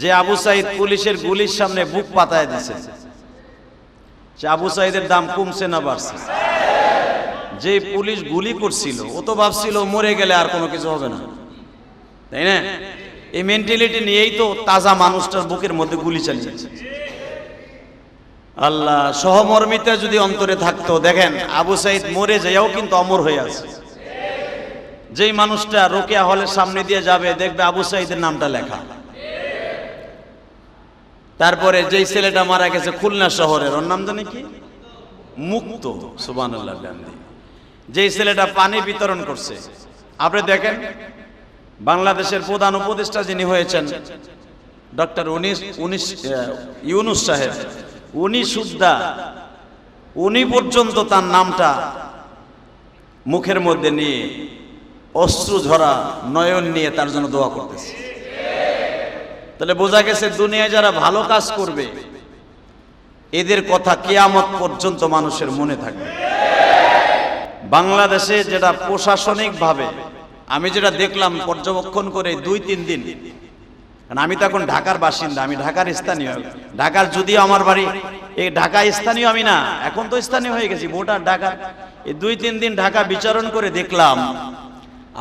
যে আবু সাইদ পুলিশের গুলির সামনে বুক পাতায় দিছে। সে আবু সাইদের দাম কমছে না বাড়ছে। যে পুলিশ গুলি করছিল, ও তো ভাবছিল মরে গেলে আর কোনো কিছু হবে না। তাই না? এই মেন্টালিটি নিয়েই তো তাজা মানুষটার বুকের মধ্যে গুলি চালিয়েছে। আল্লাহ সহমর্মিতা যদি অন্তরে থাকতো, দেখেন, আবু সাইদ মরে যাইয়াও কিন্তু অমর হয়ে আছে। যেই মানুষটা রোকেয়া হলের সামনে দিয়ে যাবে, দেখবে আবু সাইদের নামটা লেখা। তারপরে যেই ছেলেটা মারা গেছে খুলনা শহরের, ওর নাম জানি কি? মুক্ত সুবান যেই ছেলেটা পানি বিতরণ করছে। আপনি দেখেন, বাংলাদেশের প্রধান উপদেষ্টা যিনি হয়েছেন, ডক্টর উনিশ উনিশ ইউনুস সাহেব, উনি সুদ্ধা, উনি পর্যন্ত তার নামটা মুখের মধ্যে নিয়ে অশ্রু ঝরা নয়ন নিয়ে তার জন্য দোয়া করতেছে। তাহলে বোঝা গেছে দুনিয়ায় যারা ভালো কাজ করবে, এদের কথা কেয়ামত পর্যন্ত মানুষের মনে থাকবে। বাংলাদেশে যেটা প্রশাসনিকভাবে আমি যেটা দেখলাম পর্যবেক্ষণ করে দুই, তিন দিন, কারণ আমি তো এখন ঢাকার বাসিন্দা, আমি ঢাকার স্থানীয়, ঢাকার যদিও আমার বাড়ি, এই ঢাকা স্থানীয় আমি না, এখন তো স্থানীয় হয়ে গেছি, ভোটার ঢাকা। এই দুই, তিন দিন ঢাকা বিচারণ করে দেখলাম,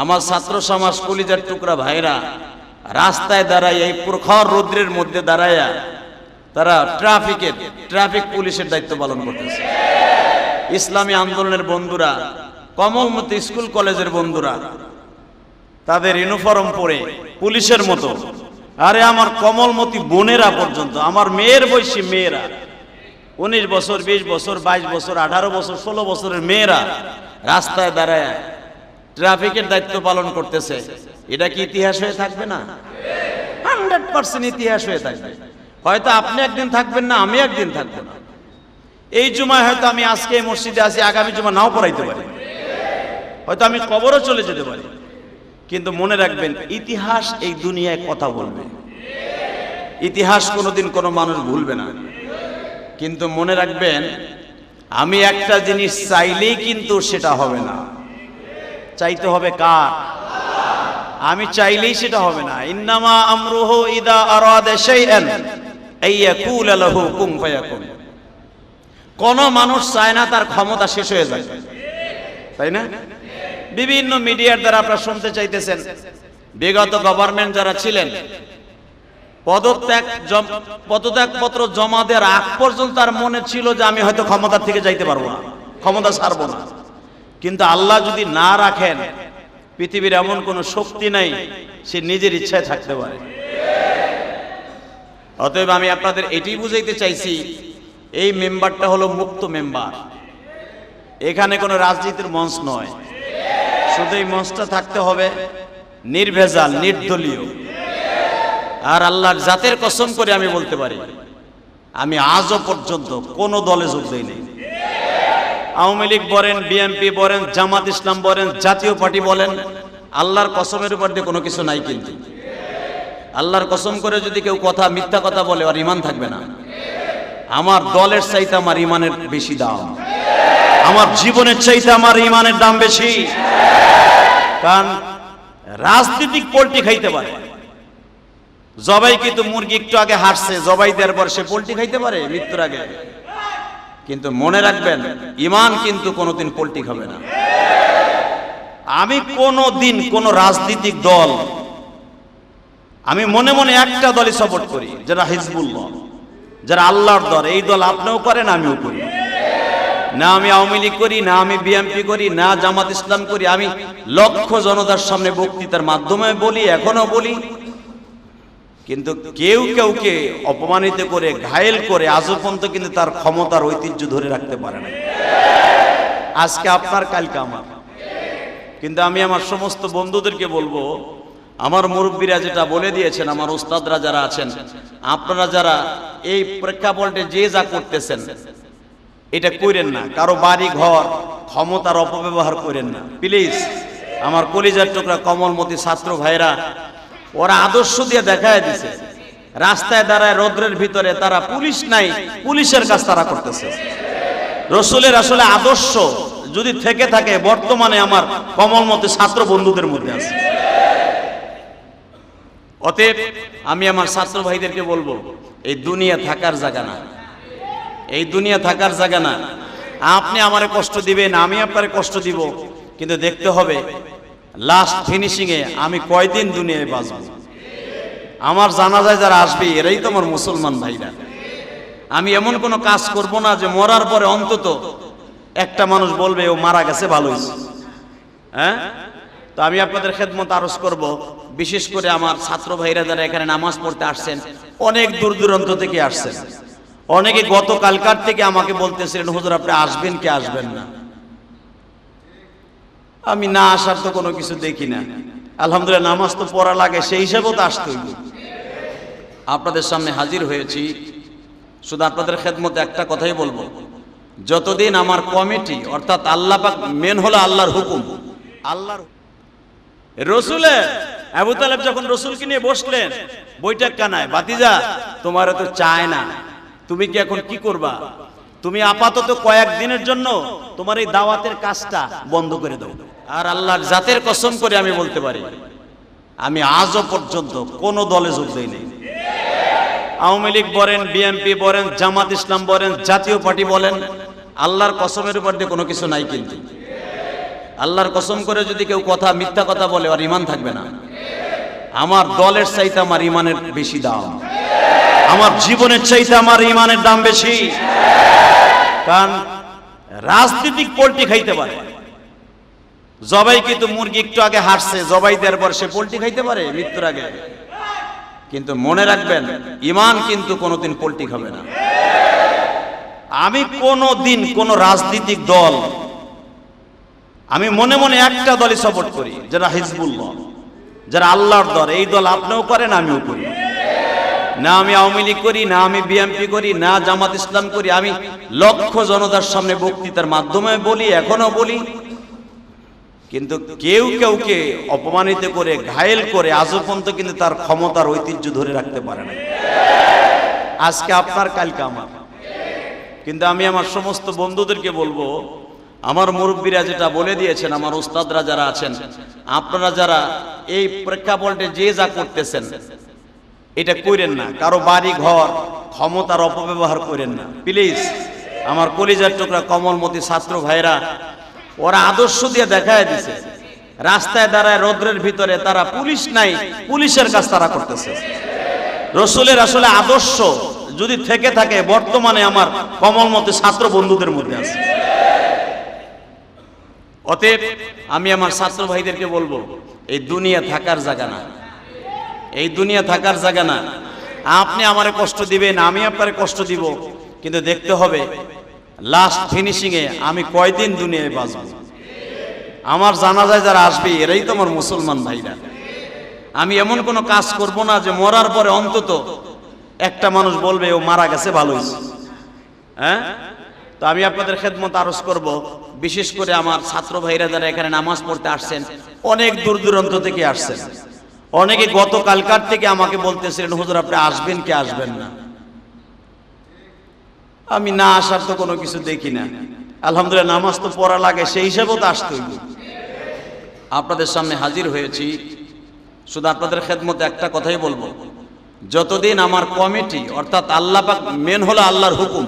আমার ছাত্র সমাজ কলিজার টুকরা ভাইরা রাস্তায় দাঁড়ায় এই প্রখর রৌদ্রের মধ্যে দাঁড়ায়া তারা ট্রাফিকের ট্রাফিক পুলিশের দায়িত্ব পালন করতেছে। ইসলামী আন্দোলনের বন্ধুরা, কমলমতি স্কুল কলেজের বন্ধুরা, তাদের ইউনিফর্ম পরে পুলিশের মতো, আরে আমার কমলমতি বোনেরা পর্যন্ত, আমার মেয়ের বয়সী মেয়েরা, উনিশ বছর, বিশ বছর, বাইশ বছর, আঠারো বছর, ষোলো বছরের মেয়েরা রাস্তায় দাঁড়ায় ট্রাফিকের দায়িত্ব পালন করতেছে। এটা কি ইতিহাস হয়ে থাকবে না? হান্ড্রেড পার্সেন্ট ইতিহাস হয়ে থাকবে। হয়তো আপনি একদিন থাকবেন না, আমি একদিন থাকব না। এই জুমায় হয়তো আমি আজকে এই মসজিদে আছি, আগামী জুমা নাও পড়াইতে পারি। হয়তো আমি কবরও চলে যেতে পারি। কিন্তু মনে রাখবেন, ইতিহাস এই দুনিয়ায় কথা বলবে। ইতিহাস কোনোদিন কোনো মানুষ ভুলবে না। কিন্তু মনে রাখবেন, আমি একটা জিনিস চাইলেই কিন্তু সেটা হবে না। চাইতে হবে কার? আমি চাইলেই সেটা হবে না। ইন্নামা আমরুহু ইদা আরাদা শাইআন আইয়াকুল লাহু কুন ফায়াকুন। কোন মানুষ চায় না তার ক্ষমতা শেষ হয়ে যায় তাই না? বিভিন্ন মিডিয়ার দ্বারা আপনারা শুনতে চাইতেছেন, বিগত গভর্নমেন্ট যারা ছিলেন, পদত্যাগ জম- পদত্যাগ পত্র জমা দেওয়ার আগ পর্যন্ত তার মনে ছিল যে আমি হয়তো ক্ষমতার থেকে যাইতে পারব না। ক্ষমতা ছাড়বো না। কিন্তু আল্লাহ যদি না রাখেন, পৃথিবীর এমন কোনো শক্তি নাই, সে নিজের ইচ্ছায় থাকতে পারে। অতএব আমি আপনাদের এটি বুঝাইতে চাইছি, এই মেম্বারটা হলো মুক্ত মেম্বার। এখানে কোনো রাজনীতির মঞ্চ নয়। শুধু এই মঞ্চটা থাকতে হবে নির্ভেজাল, নির্দলীয়। আর আল্লাহর জাতের কসম করে আমি বলতে পারি, আমি আজও পর্যন্ত কোনো দলে যোগ দেইনি। আওয়ামী লীগ বলেন, বিএনপি বলেন, জামাত ইসলাম বলেন, জাতীয় পার্টি বলেন, আল্লাহর কসমের উপর দিয়ে কোনো কিছু নাই কিন্তু। আল্লাহর কসম করে যদি কেউ কথা, মিথ্যা কথা বলে আর ইমান থাকবে না। আমার দলের চাইতে আমার ইমানের বেশি দাম। আমার জীবনের চাইতে আমার ইমানের দাম বেশি। কারণ রাজনীতিক পোল্ট্রি খাইতে পারে। জবাই কিন্তু মুরগি একটু আগে হাসছে জবাই দেওয়ার পর সে পোল্ট্রি খাইতে পারে মৃত্যুর আগে। কিন্তু মনে রাখবেন ইমান কিন্তু কোনোদিন পোল্ট্রি খাবে না। আমি কোনো দিন কোন রাজনৈতিক দল, আমি মনে মনে একটা দলই সাপোর্ট করি, যারা হিজবুল্লাহ, যারা আল্লাহর দল। এই দল আপনিও করেন, আমিও করি। না আমি আওয়ামী লীগ করি, না আমি বিএনপি করি, না জামাত ইসলাম করি। আমি লক্ষ জনতার সামনে বক্তৃতার মাধ্যমে বলি এখনও বলি। কিন্তু কেউ কেউকে অপমানিত করে, ঘায়েল করে আজও পর্যন্ত কিন্তু তার ক্ষমতার ঐতিহ্য ধরে রাখতে পারে না আজকে আপনার, কালকে আমার। কিন্তু আমি আমার সমস্ত বন্ধুদেরকে বলব, আমার মুরব্বীরা যেটা বলে দিয়েছেন, আমার ওস্তাদরা যারা আছেন, আপনারা যারা এই প্রেক্ষাপটে যে যা করতেছেন, এটা করেন না। কারও বাড়ি ঘর ক্ষমতার অপব্যবহার করেন না। প্লিজ আমার কলিজার টুকরা কমলমতি ছাত্র ভাইরা ওরা আদর্শ দিয়ে দেখায় দিছে। রাস্তায় দাঁড়ায় রৌদ্রের ভিতরে তারা পুলিশ নাই, পুলিশের কাজ তারা করতেছে। রসুলের আসলে আদর্শ যদি থেকে থাকে, বর্তমানে আমার কমল মতে ছাত্র বন্ধুদের মধ্যে আছে। অতএব আমি আমার ছাত্র ভাইদেরকে বলব, এই দুনিয়া থাকার জায়গা না। এই দুনিয়া থাকার জায়গা না। আপনি আমারে কষ্ট দিবেন, আমি আপনারে কষ্ট দিব, কিন্তু দেখতে হবে লাস্ট ফিনিশিং এ আমি কয়দিন দুনিয়ায় বাঁচব? আমার জানা যায় যারা আসবে, এরাই তো আমার মুসলমান ভাইরা। আমি এমন কোনো কাজ করব না যে মরার পরে অন্তত একটা মানুষ বলবে, ও মারা গেছে ভালো হয়েছে। হ্যাঁ? তো আমি আপনাদের খেদমত আরজ করব, বিশেষ করে আমার ছাত্র ভাইরা যারা এখানে নামাজ পড়তে আসছেন, অনেক দূর দূরান্ত থেকে আসছেন। অনেকে গতকালকার থেকে আমাকে বলতেছিলেন, হুজুর, আপনি আসবেন কি আসবেন না? আমি না আসার তো কোনো কিছু দেখি না। আলহামদুলিল্লাহ, নামাজ তো পড়া লাগে, সেই হিসাবেও তো আসতে হইব। আপনাদের সামনে হাজির হয়েছি। শুধু আপনাদের খেদমতে একটা কথাই বলব। যতদিন আমার কমিটি, অর্থাৎ আল্লাহ মেন হলো আল্লাহর হুকুম। আল্লাহর রসুলে, আবু তালেব যখন রসুলকে নিয়ে বসলেন বইটা কানায় বাতিজা তোমার তো চায় না। তুমি কি এখন কি করবা? তুমি আপাতত কয়েক দিনের জন্য তোমার এই দাওয়াতের কাজটা বন্ধ করে দাও। আর আল্লাহর জাতের কসম করে আমি বলতে পারি, আমি আজও পর্যন্ত কোন দলে যোগ দেই নাই। আওয়ামী লীগ বলেন বিএনপি বলেন, জামাত ইসলাম বলেন, জাতীয় পার্টি বলেন, আল্লাহর কসমের উপর দিয়ে কোনো কিছু নাই কিন্তু। আল্লাহর কসম করে যদি কেউ কথা, মিথ্যা কথা বলে, আর ইমান থাকবে না। আমার দলের চাইতে আমার ইমানের বেশি দাম। আমার জীবনের চাইতে আমার ইমানের দাম বেশি। কারণ রাজনীতিক পোল্ট্রি খাইতে পারে। জবাই কিন্তু মুরগি একটু আগে হাঁটছে, জবাই দেওয়ার পর সে পোল্ট্রি খাইতে পারে মৃত্যুর আগে। কিন্তু মনে রাখবেন, ইমান কিন্তু কোনোদিন পোল্ট্রি খাবে না। আমি কোনো দিন কোন রাজনৈতিক দল, আমি মনে মনে একটা দলই সাপোর্ট করি, যারা হিজবুল্লাহ, যারা আল্লাহর দল। এই দল আপনিও করেন, আমিও করি। না আমি আওয়ামী লীগ করি, না আমি বিএনপি করি, না জামাত ইসলাম করি, আমি লক্ষ জনতার সামনে বক্তৃতার মাধ্যমে বলি, এখনও বলি। কিন্তু কেউ কেউকে অপমানিত করে, ঘায়েল করে আজও পর্যন্ত কিন্তু তার ক্ষমতার ঐতিহ্য ধরে রাখতে পারে না। আজকে আপনার, কালকে আমার। কিন্তু আমি আমার সমস্ত বন্ধুদেরকে বলব, আমার মুরব্বীরা যেটা বলে দিয়েছেন, আমার ওস্তাদরা যারা আছেন, আপনারা যারা এই প্রেক্ষাপটে যে যা করতেছেন এটা করেন না। কারও বাড়ি, ঘর, ক্ষমতার অপব্যবহার করেন না। প্লিজ, আমার কলিজার টুকরা কমলমতি ছাত্র ভাইরা, ওরা আদর্শ দিয়ে দেখায় দিছে। রাস্তায় দাঁড়ায় রৌদ্রের ভিতরে তারা পুলিশ নাই, পুলিশের কাজ তারা করতেছে। রসুলের আসলে আদর্শ যদি থেকে থাকে, বর্তমানে আমার কমলমতি ছাত্র বন্ধুদের মধ্যে আছে। অতএব আমি আমার ছাত্র ভাইদেরকে বলব, এই দুনিয়া থাকার জায়গা না। এই দুনিয়া থাকার জায়গা না। আপনি আমারে কষ্ট দিবেন, আমি আপনারে কষ্ট দিব। কিন্তু দেখতে হবে লাস্ট ফিনিশিং এ আমি কয়দিন দুনিয়ায় বাঁচব? আমার জানা যায় যারা আসবে, এরাই তো আমার মুসলমান ভাইরা। আমি এমন কোনো কাজ করব না যে মরার পরে অন্তত একটা মানুষ বলবে, ও মারা গেছে ভালো হ্যাঁ? তো আমি আপনাদের খেদমত আরজ করব। বিশেষ করে আমার ছাত্র ভাইরা যারা এখানে নামাজ পড়তে আসছেন, অনেক দূর দূরান্ত থেকে আসছেন। অনেকে গতকালকার থেকে আমাকে বলতেছিলেন হুজুর আপনি আসবেন কি আসবেন না? আমি না আসার তো কোনো কিছু দেখি না। আলহামদুলিল্লাহ নামাজ তো পড়া লাগে সেই হিসাবেও তো আসতে হইব। আপনাদের সামনে হাজির হয়েছি। শুধু আপনাদের খেদমতে একটা কথাই বলব। যতদিন আমার কমিটি অর্থাৎ আল্লাপাক মেন হলো আল্লাহর হুকুম